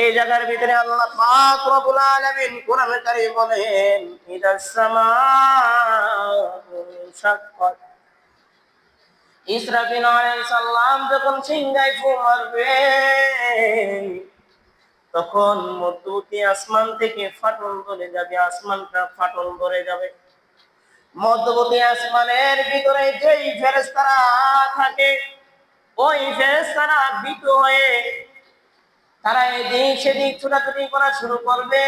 এই জায়গার ভিতরে আল্লাহ পাক রব্বুল আলামিন কারীম বলেন, ইদাস শাক্কাত। ইসরাফিল আলাইহিস সালাম যখন তখন মধ্যবর্তী আসমান থেকে ফাটল ধরে যাবে, আসমানটা ফাটল ধরে যাবে। মধ্যবর্তী আসমানের ভিতরে যেই ফেরেশতারা থাকে, ওই ফেরেশতারা ভীত হয়ে তারা এদিক সেদিক ছোটাছুটি করা শুরু করবে।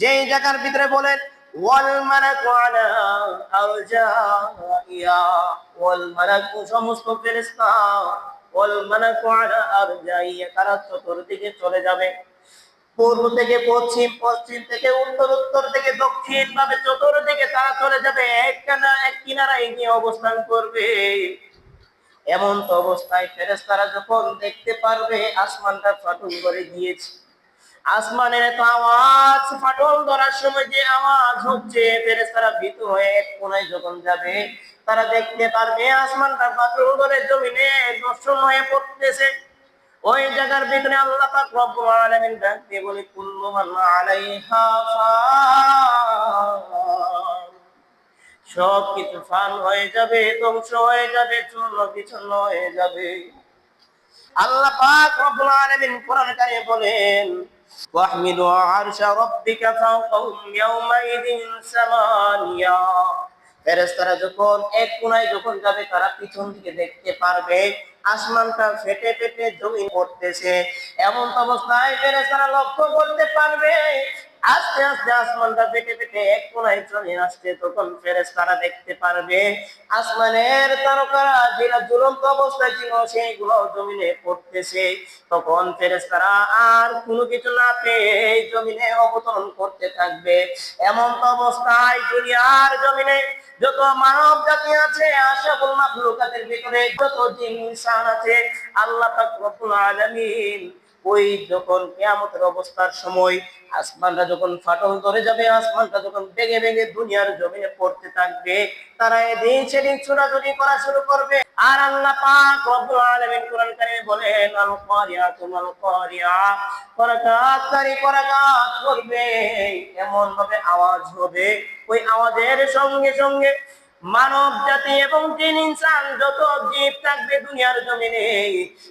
যেই জায়গার ভিতরে বলেন সমস্ত আরজাইয়া তারা চতুর্দিকে চলে যাবে। পূর্ব থেকে পশ্চিম পশ্চিম থেকে উত্তর উত্তর থেকে দক্ষিণ ভাবে চতুর্দিকে তারা চলে যাবে। এক কানা এক কিনারায় গিয়ে অবস্থান করবে। এমন তো অবস্থায় ফেরেশতারা যখন দেখতে পারবে, আসমানটা ফাটল করে গিয়েছে। আসমানের এত আওয়াজ, ফাটল ধরার সময় যে আওয়াজ হচ্ছে, ফেরেশতারা ভীত হয়ে এক কোনায় যখন যাবে, তারা দেখতে পারবে আসমানটা ফাটল ধরে জমিনে দর্শন হয়ে পড়তেছে। ওই জায়গার ভিতরে আল্লাহ পাক রব্বুল আলামিন ডাক দিয়ে বলে, কুল্লু মান আলাইহা সব কিছু ফান হয়ে যাবে ধ্বংস হয়ে যাবে চূর্ণ বিচ্ছন্ন হয়ে যাবে আল্লাহ পাক রব্বুল আলামিন কোরআন কারিমে বলেন واحملوا عرش ربك فوقهم يومئذ ثمانية ফেরেশতারা যখন এক কোনায় যখন যাবে তারা পিছন দিকে দেখতে পারবে আসমানটা ফেটে ফেটে জমি পড়তেছে এমন অবস্থায় ফেরেশতারা লক্ষ্য করতে পারবে আস্তে আস্তে আসমানটা ফেটে ফেটে এক কোনায় চলে আসছে, তখন ফেরেশতারা দেখতে পারবে আসমানের তারকারা যেটা ঝুলন্ত অবস্থায় ছিল, সেইগুলো জমিনে পড়তেছে। তখন ফেরেশতারা আর কোনো কিছু না পেয়ে জমিনে অবতরণ করতে থাকবে। এমন তো অবস্থায় দুনিয়ার জমিনে যত মানব জাতি আছে আশাফুল মাখলুকাতের ভিতরে যত জিন, ইনসান আছে, আল্লাহ পাক রব্বুল আলামিন ওই যখন কিয়ামতের অবস্থার সময় আসমানটা যখন ফাটল ধরে যাবে, আসমানটা যখন ভেঙে ভেঙে দুনিয়ার জমিনে পড়তে থাকবে, তারা এদিক সেদিক ছোটাছুটি করা শুরু করবে। আর আল্লাহ পাক রব্বুল আলামিন কোরআন কারিমে বলেন আল কারিয়া তুমাল কারিয়া করাকাতকারী করাকাত করবে। এমন ভাবে আওয়াজ হবে। ওই আওয়াজের সঙ্গে সঙ্গে মানব জাতি এবং জিন, ইনসান যত জীব থাকবে দুনিয়ার জমিনে,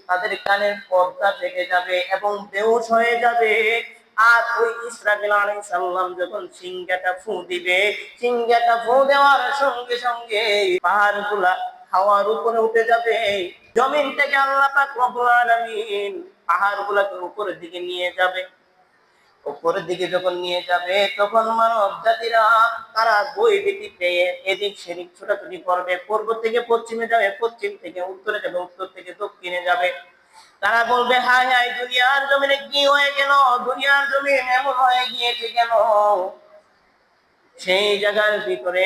তাদের কানের পর্দা থেকে যাবে এবং বেহুশ হয়ে যাবে। আর ওই ইসরাফিল আলাইহিস সালাম যখন সিংহাটা ফু দিবে, সিংহাটা ফু দেওয়ার সঙ্গে সঙ্গে পাহাড়গুলা হাওয়ার উপরে উঠে যাবে। জমিন থেকে আল্লাহ পাক রব্বুল আলামিন পাহাড়গুলাকে উপরের দিকে নিয়ে যাবে। উপরের দিকে যখন নিয়ে যাবে, তখন মানব জাতিরা তারা বই ভীতি পেয়ে এদিক সেদিক ছোটাছুটি করবে। পূর্ব থেকে পশ্চিমে যাবে, পশ্চিম থেকে উত্তরে যাবে, উত্তর থেকে দক্ষিণে যাবে। তারা বলবে, হায় হায়, দুনিয়ার জমিনে কি হয়ে গেল? দুনিয়ার জমিন এমন হয়ে গিয়েছে কেন? সেই জায়গার ভিতরে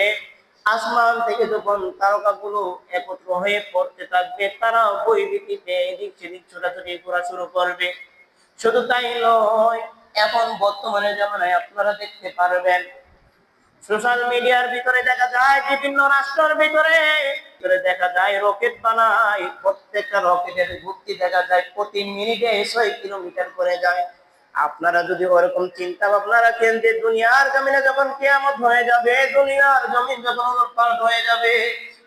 আসমান থেকে যখন তারকাগুলো একত্র হয়ে পড়তে থাকবে, তারা বই ভীতিতে এদিক সেদিক ছোটাছুটি করা শুরু করবে। শুধু তাই নয় এখন বর্তমানে জামানায় আপনারা দেখতে পারবেন। সোশ্যাল মিডিয়ার ভিতরে দেখা যায়, বিভিন্ন রাষ্ট্রের ভিতরে দেখা যায় রকেট বানায়। প্রত্যেকটা রকেটের গতি দেখা যায়, প্রতি মিনিটে ছয় কিলোমিটার করে যায়। আপনারা যদি ওরকম চিন্তা ভাবনা রাখেন যে দুনিয়ার জমিনে যখন কেয়ামত হয়ে যাবে, দুনিয়ার জমিন যখন উলটপালট হয়ে যাবে,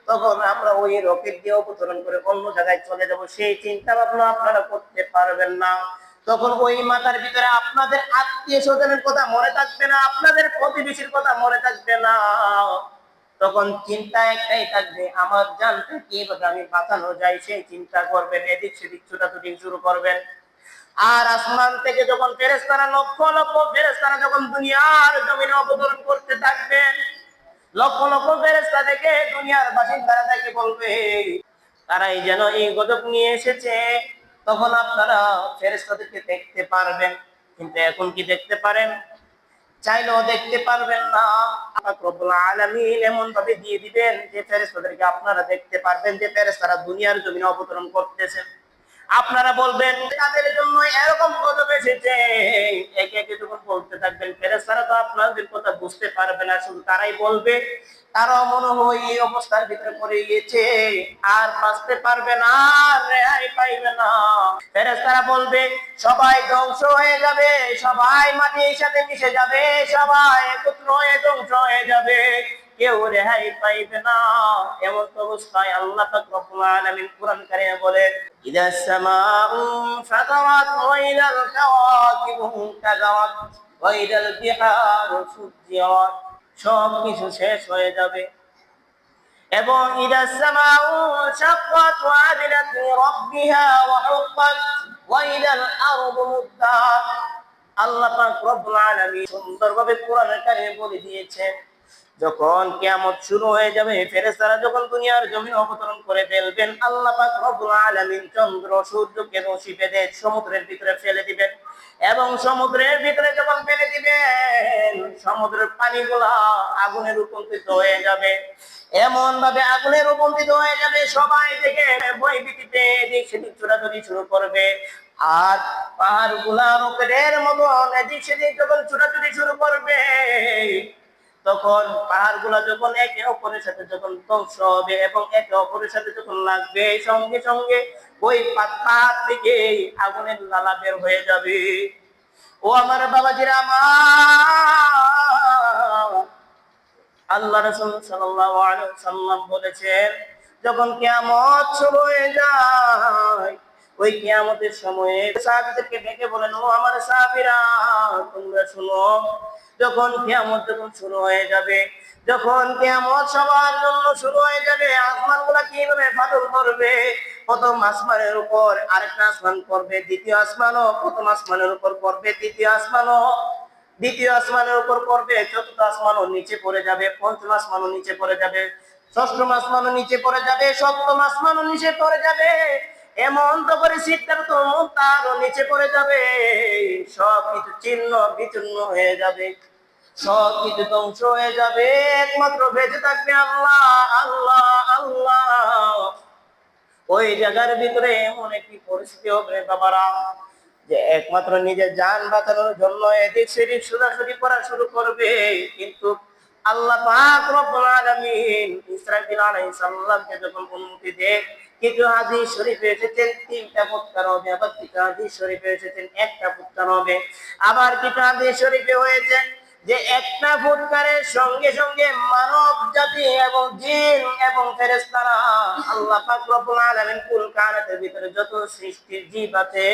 তখন আমরা ওই রকেট দিয়ে অবতরণ করে অন্য জায়গায় চলে যাব। সেই চিন্তা ভাবনা আপনারা করতে পারবেন না। তখন ওই মাথার ভিতরে আপনাদের আত্মীয় স্বজনের কথা মনে থাকবে না, আপনাদের প্রতিবেশীর কথা মনে থাকবে না। তখন চিন্তা একটাই থাকবে, আমার জানতে কীভাবে আমি বাঁচানো যায় সেই চিন্তা করবেন এদিক সেদিক ছোটাছুটি শুরু করবেন। আর আসমান থেকে যখন ফেরেস্তারা লক্ষ লক্ষ ফেরেস্তারা যখন দুনিয়ার জমিনে অবতরণ করতে থাকবেন, লক্ষ লক্ষ ফেরেস্তা দেখে দুনিয়ার বাসিন্দারা তাকে বলবে, তারাই যেন এই গজব নিয়ে এসেছে। তখন আপনারা ফেরেস্তাদেরকে দেখতে পারবেন। কিন্তু এখন কি দেখতে পারেন? চাইলেও দেখতে পারবেন না। রব্বুল এমন ভাবে দিয়ে দিবেন যে ফেরেশতাদেরকে আপনারা দেখতে পারবেন যে ফেরেশতারা দুনিয়ার জমিনে অবতরণ করতেছেন। আপনারা বলবেন, তাদের জন্য এরকম গজব এসেছে। একে একে যখন বলতে থাকবেন, ফেরেশতারা তো আপনাদের কথা বুঝতে পারবে না। শুধু তারাই বলবে তারও মনে হয় এই অবস্থার ভিতরে পড়ে গিয়েছে। আর বাঁচতে পারবে না রেহাই পাইবে না। ফেরেশতারা বলবে, সবাই ধ্বংস হয়ে যাবে, সবাই মাটির সাথে মিশে যাবে, সবাই একত্র হয়ে ধ্বংস হয়ে যাবে। কেউ রেহাই পাইবে না। এমন তো অবস্থায় আল্লাহ পাক রব্বুল আলামিন কোরআন কারিমে বলেন, ইদা সামাউ ইদাল সুজ্জিরাত সব কিছু শেষ হয়ে যাবে। এবং আল্লাহ সুন্দরভাবে কোরআন বলে দিয়েছেন যখন কিয়ামত শুরু হয়ে যাবে, ফেরেশতারা যখন দুনিয়ার জমিন অবতরণ করে ফেলবেন, আল্লাহ পাক রব্বুল আলামিন চন্দ্র সূর্যকে রশি বেঁধে সমুদ্রের ভিতরে ফেলে দিবেন। এবং সমুদ্রের ভিতরে যখন ফেলে দিবেন, সমুদ্রের পানিগুলা আগুনে রূপান্তরিত হয়ে যাবে। এমন ভাবে আগুনে রূপান্তরিত হয়ে যাবে, সবাই দেখে বই ভীতিতে এদিক সেদিক ছোটাছুটি শুরু করবে। আর পাহাড়গুলা রকেটের মতন এদিক সেদিক যখন ছোটাছুটি শুরু করবে তখন পাহাড়গুলা যখন একে অপরের সাথে যখন ধ্বংস হবে এবং একে অপরের সাথে যখন লাগবে সঙ্গে সঙ্গে ওই পাহাড় থেকে আগুনের লালা বের হয়ে যাবে। ও আমার বাবাজিরা আমার। আল্লাহ রসুল সাল্লাম বলেছেন, যখন কিয়ামত শুরু হয়ে যায় ওই কিয়ামতের সময়ে সাহাবীদেরকে ডেকে বলেন ও আমার সাহাবীরা, তোমরা শুনো, যখন কিয়ামত যখন শুরু হয়ে যাবে, যখন কিয়ামত সবার জন্য শুরু হয়ে যাবে আসমানগুলা কীভাবে ফাটল করবে প্রথম আসমানের উপর আরেকটা আসমান পড়বে, দ্বিতীয় আসমানও, প্রথম আসমানের উপর পড়বে দ্বিতীয় আসমানও, দ্বিতীয় আসমানের উপর পড়বে, চতুর্থ আসমানও নিচে পড়ে যাবে, পঞ্চম আসমানও নিচে পড়ে যাবে, ষষ্ঠম আসমানও নিচে পড়ে যাবে, সপ্তম আসমানও নিচে পড়ে যাবে এমন তো করে শীতকাল তো তারও নিচে পড়ে যাবে। সব কিছু চিহ্ন বিচ্ছিন্ন হয়ে যাবে। সব কিছু ধ্বংস হয়ে যাবে। একমাত্র বেঁচে থাকবে আল্লাহ আল্লাহ আল্লাহ। ওই জায়গার ভিতরে এমন একটি পরিস্থিতি হবে বাবারা, যে একমাত্র নিজের যান বাঁচানোর জন্য এদিক সেদিক সোজাসুজি করা শুরু করবে। কিন্তু আল্লাহ পাক রব্বুল আলামিন ইসরাফিল আলাইহিস সালামকে যখন অনুমতি দেয় কিছু হাদিস শরীফে এসেছেন তিনটা ফুৎকার হবে আবার কিছু হাদিস শরীফে এসেছেন একটা ফুৎকার হবে আবার কিছু হাদিস শরীফে হয়েছেন যে একটা ফুটকারের সঙ্গে সঙ্গে মানব জাতি এবং জিন এবং ফেরেস্তারা আল্লাহ পাক রব্বুল আলামিন কুল কায়নাতের ভিতরে যত সৃষ্টির জীব আছে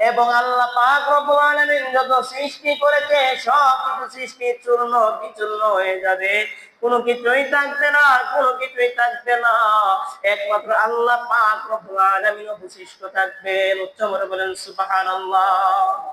এবং আল্লাহ পাক রব্বুল যত সৃষ্টি করেছে সব কিছু সৃষ্টি চূর্ণ বিচূর্ণ হয়ে যাবে। কোনো কিছুই থাকবে না, কোনো কিছুই থাকবে না। একমাত্র আল্লাহ পাক রব্বুল আলামিন অবশিষ্ট থাকবেন। উচ্চ বলেন, সুবহানাল্লাহ।